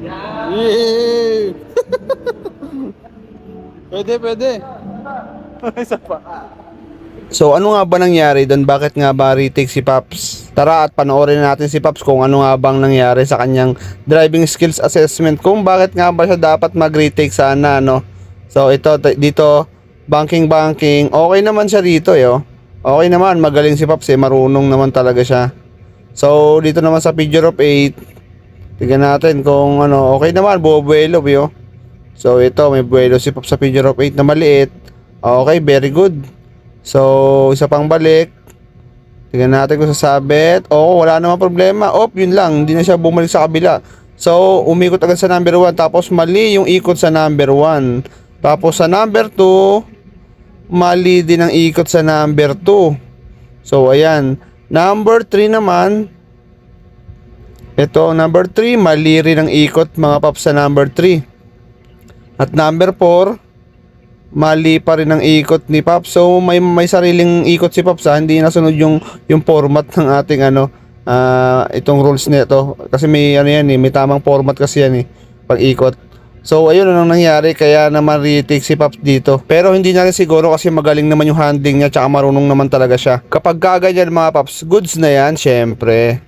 Yeah! pwede, pwede. Isa pa. So ano nga ba nangyari doon? Bakit nga ba retake si Paps? Tara at panoorin natin si Paps kung ano nga bang nangyari sa kanyang driving skills assessment. Kung bakit nga ba siya dapat mag-retake sana, no? So ito, t- dito, banking banking. Okay naman siya dito, yo. Okay naman, magaling si Paps eh. Marunong naman talaga siya. So dito naman sa figure of 8, tignan natin kung ano, okay naman, bubuelo, yo. So ito, may buwelo si Paps sa figure of 8 na maliit. Okay, very good. So, isa pang balik. Tingnan natin kung sasabit. Oo, wala namang problema. Op, yun lang. Hindi na siya bumalik sa kabila. So, umikot agad sa number 1. Tapos, mali yung ikot sa number 1. Tapos, sa number 2, mali din ang ikot sa number 2. So, ayan. Number 3 naman, ito, number 3, mali rin ang ikot mga paps sa number 3. At number 4, mali pa rin ang ikot ni Pops. So may may sariling ikot si Pops ha. Hindi nasunod yung yung format ng ating ano ah, itong rules nito kasi may ano yan eh, may tamang format kasi yan eh pag ikot. So ayun ang nangyari kaya naman retake si Pops dito. Pero hindi na rin siguro kasi magaling naman yung handling niya tsaka marunong naman talaga siya. Kapag gaganyan mga Pops, goods na yan syempre.